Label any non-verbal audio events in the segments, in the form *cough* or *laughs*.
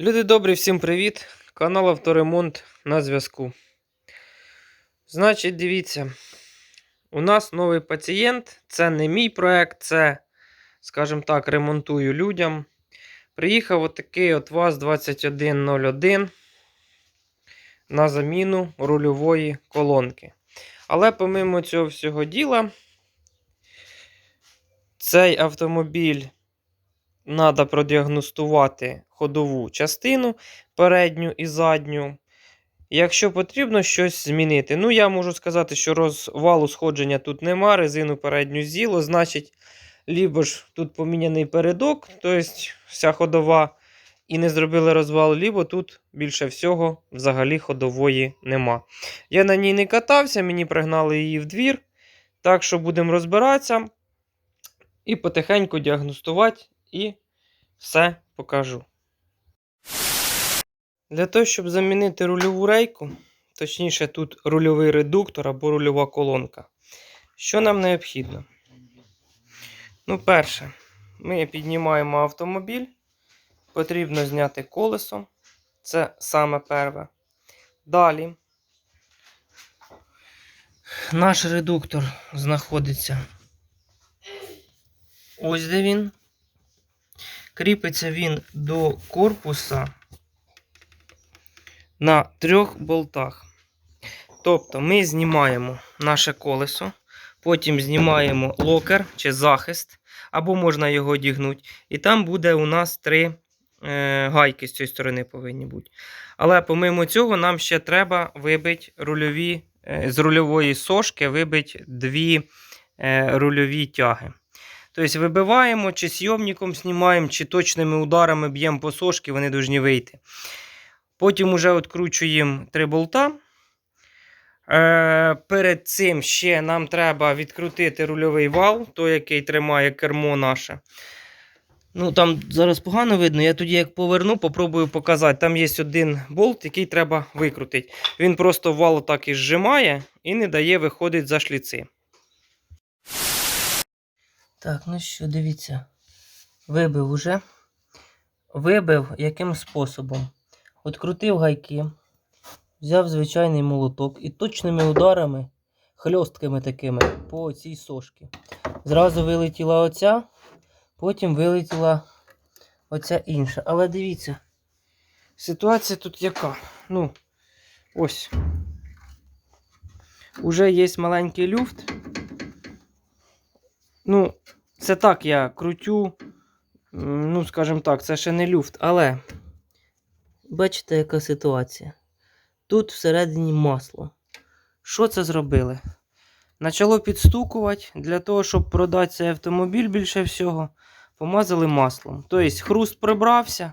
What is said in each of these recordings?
Люди добрі, всім привіт! Канал Авторемонт на зв'язку. Значить, дивіться, у нас новий пацієнт. Це не мій проект, це, скажімо так, ремонтую людям. Приїхав отакий от ВАЗ-2101 на заміну рульової колонки. Але помимо цього всього діла, цей автомобіль треба продіагностувати ходову частину передню і задню. Якщо потрібно щось змінити. Ну, я можу сказати, що розвалу сходження тут нема, резину передню з'їло, значить, лібо ж тут поміняний передок, тобто вся ходова, і не зробили розвал, лібо тут більше всього взагалі ходової нема. Я на ній не катався, мені пригнали її в двір. Так що будемо розбиратися і потихеньку діагностувати і все покажу. Для того, щоб замінити рульову рейку, точніше, тут рульовий редуктор або рульова колонка. Що нам необхідно? Ну, перше, ми піднімаємо автомобіль. Потрібно зняти колесо. Це саме перше. Далі. Наш редуктор знаходиться. Ось де він. Кріпиться він до корпуса на трьох болтах. Тобто ми знімаємо наше колесо, потім знімаємо локер чи захист, або можна його одягнути. І там буде у нас три е, гайки з цієї сторони повинні бути. Але помимо цього, нам ще треба вибити рульові, е, з рульової сошки вибити дві е, рульові тяги. Тобто вибиваємо, чи сйомником знімаємо, чи точними ударами б'ємо по сошки, вони повинні вийти. Потім вже відкручуємо три болта. Е, перед цим ще нам треба відкрутити рульовий вал, той, який тримає кермо наше. Ну, Там зараз погано видно. Я тоді, як поверну, попробую показати. Там є один болт, який треба викрутити. Він просто вал так і зжимає і не дає виходити за шліци. Так, ну що, дивіться. Вибив уже. Вибив яким способом? Открутив гайки, взяв звичайний молоток і точними ударами, хльостками такими по цій сошці. Зразу вилетіла оця, потім вилетіла оця інша. Але дивіться, ситуація тут яка? Ну, ось. Уже є маленький люфт. Ну, це так я крутю. Ну, скажімо так, це ще не люфт, але. Бачите, яка ситуація? Тут всередині масло. Що це зробили? Почало підстукувати для того, щоб продати цей автомобіль більше всього, помазали маслом. Тобто хруст прибрався.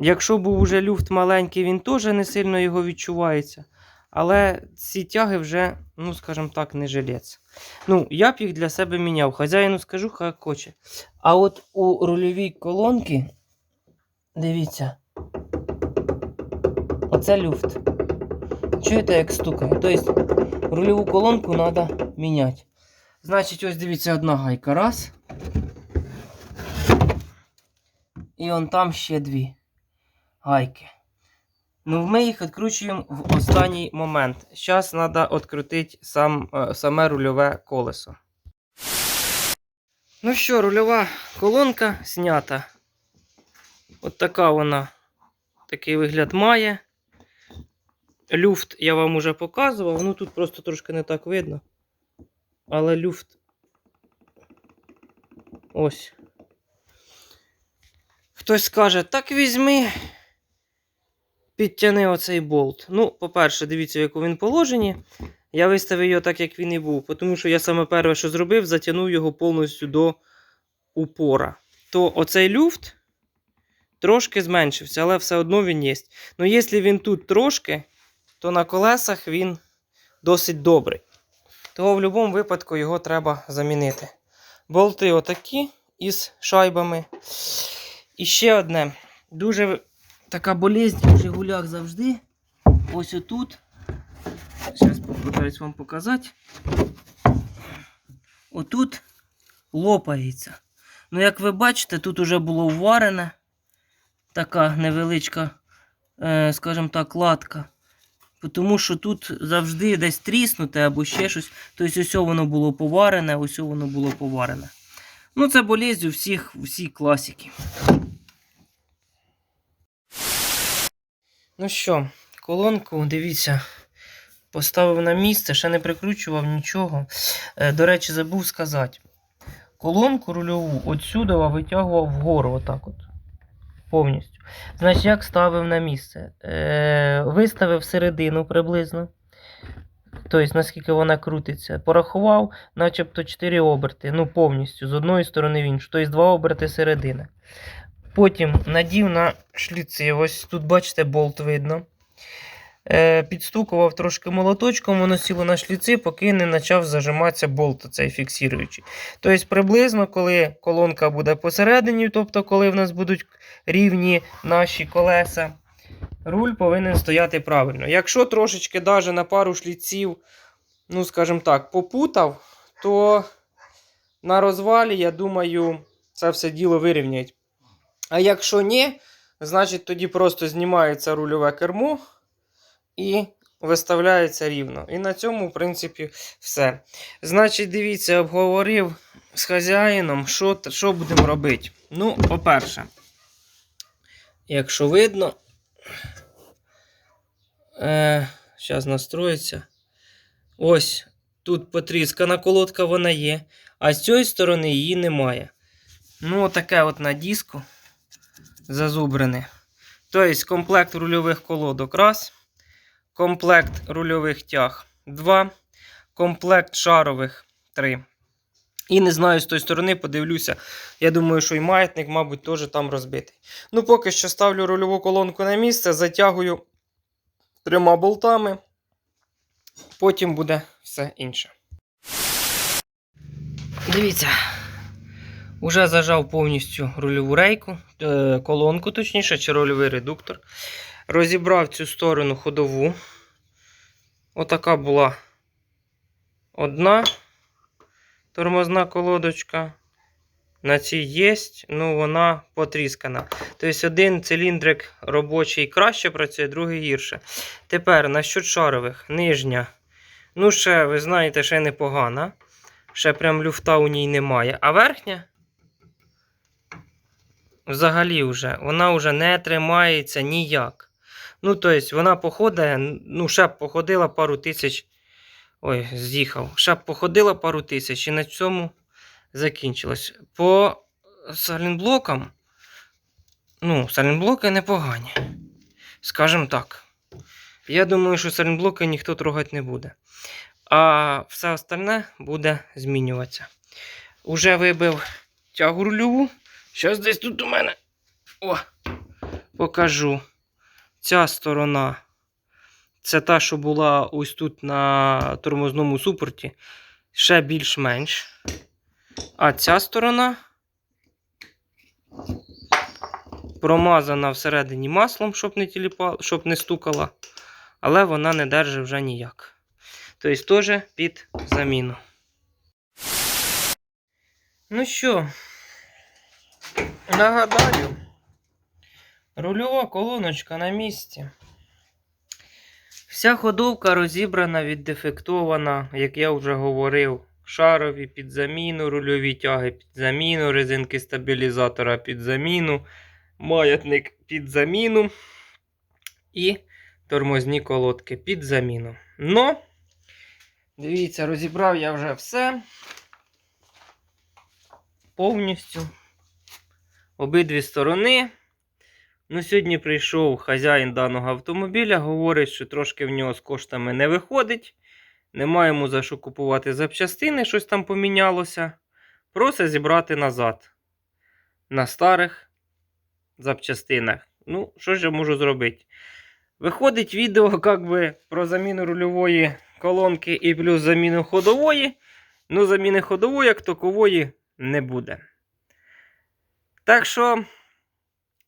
Якщо був уже люфт маленький, він теж не сильно його відчувається. Але ці тяги вже, ну, скажімо так, не жилець. Ну, я б їх для себе міняв. Хазяїну скажу, хай хоче. А от у рульовій колонці, дивіться. Оце люфт. Чуєте, як стукає? Тобто рульову колонку треба міняти. Значить, ось дивіться, одна гайка. Раз. І он там ще дві гайки. Ну, ми їх відкручуємо в останній момент. Зараз треба відкрутити сам, е, саме рульове колесо. Ну що, рульова колонка знята. От така вона. Такий вигляд має. Люфт я вам уже показував, ну тут просто трошки не так видно. Але люфт. Ось. Хтось скаже, так візьми. Підтяни оцей болт. Ну, по-перше, дивіться, в якому він положенні. Я виставив його так, як він і був. Тому що я саме перше, що зробив, затягнув його повністю до упора. То оцей люфт трошки зменшився, але все одно він є. Ну, якщо він тут трошки, то на колесах він досить добрий. Того в будь-якому випадку його треба замінити. Болти отакі із шайбами. І ще одне. Дуже така болезнь у Жигулях завжди. Ось отут. Зараз попитаюсь вам показати. Отут лопається. Ну, як ви бачите, тут уже було вварене. така невеличка, е, скажімо так, латка. Тому що тут завжди десь тріснуте або ще щось. Тобто ось воно було поварене, ось воно було поварене. Ну, це болезнь у всіх, всі класики. Ну що, колонку, дивіться, поставив на місце, ще не прикручував нічого. Е, до речі, забув сказати. Колонку рульову отсюди витягував вгору, отак от. Повністю. Значить, як ставив на місце? Е, виставив середину приблизно. Тобто, наскільки вона крутиться. Порахував, начебто 4 оберти. Ну, повністю, з одної сторони в іншу. Тобто 2 оберти середини. Потім надів на шліци. Ось тут, бачите, болт видно. Е, підстукував трошки молоточком, воно сіло на шліци, поки не почав зажиматися болт, цей фіксуючий. Тобто, приблизно, коли колонка буде посередині, тобто, коли в нас будуть рівні наші колеса, руль повинен стояти правильно. Якщо трошечки даже на пару шліців, ну, скажімо так, попутав, то на розвалі, я думаю, це все діло вирівняють. А якщо ні, значить тоді просто знімається рульове кермо і виставляється рівно. І на цьому, в принципі, все. Значить, дивіться, обговорив з хазяїном, що, що будемо робити. Ну, по-перше, якщо видно, е, зараз настроїться. Ось тут потріскана колодка, вона є, а з цієї сторони її немає. Ну, отаке от на диску зазубрене. Тобто, комплект рульових колодок раз. Комплект рульових тяг 2. Комплект шарових 3. І не знаю, з тої сторони подивлюся. Я думаю, що і маятник, мабуть, теж там розбитий. Ну, поки що ставлю рульову колонку на місце, затягую трьома болтами. Потім буде все інше. Дивіться. Уже зажав повністю рульову рейку, е, колонку, точніше, чи рульовий редуктор. Розібрав цю сторону ходову. Отака була одна тормозна колодочка. На цій є, ну вона потріскана. Тобто один циліндрик робочий краще працює, другий гірше. Тепер насчет шарових, нижня. Ну, ще, ви знаєте, ще непогана. Ще прям люфта у ній немає. А верхня взагалі вже, вона вже не тримається ніяк. Ну, тобто, вона походить, ну, ще б походила пару тисяч. Ой, з'їхав. Ще б походила пару тисяч і на цьому закінчилось. По салінблокам, ну, салінблоки непогані. Скажімо так. Я думаю, що салінблоки ніхто трогати не буде. А все остальне буде змінюватися. Уже вибив тягу рульову. Щось десь тут у мене. О, покажу. Ця сторона. Це та, що була ось тут на тормозному супорті. Ще більш-менш. А ця сторона промазана всередині маслом, щоб не тіліпала, щоб не стукала. Але вона не держить вже ніяк. Тобто теж під заміну. Ну що, Нагадаю, рульова колоночка на місці. Вся ходовка розібрана, віддефектована, як я вже говорив, шарові під заміну, рульові тяги під заміну, резинки стабілізатора під заміну, маятник під заміну і тормозні колодки під заміну. Но, дивіться, розібрав я вже все повністю обидві сторони. Ну, Сьогодні прийшов хазяїн даного автомобіля, говорить, що трошки в нього з коштами не виходить. Немає йому за що купувати запчастини, щось там помінялося. Просить зібрати назад. На старих запчастинах. Ну, що ж я можу зробити? Виходить відео як би, про заміну рульової колонки і плюс заміну ходової. Ну, заміни ходової, як такової, не буде. Так що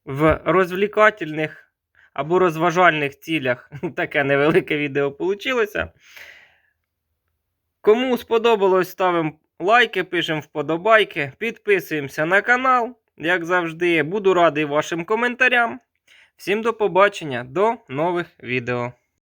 в розвлікательних або розважальних цілях *laughs* таке невелике відео вийшло. Кому сподобалось, ставимо лайки, пишемо вподобайки, підписуємося на канал. як завжди. Буду радий вашим коментарям. Всім до побачення, до нових відео.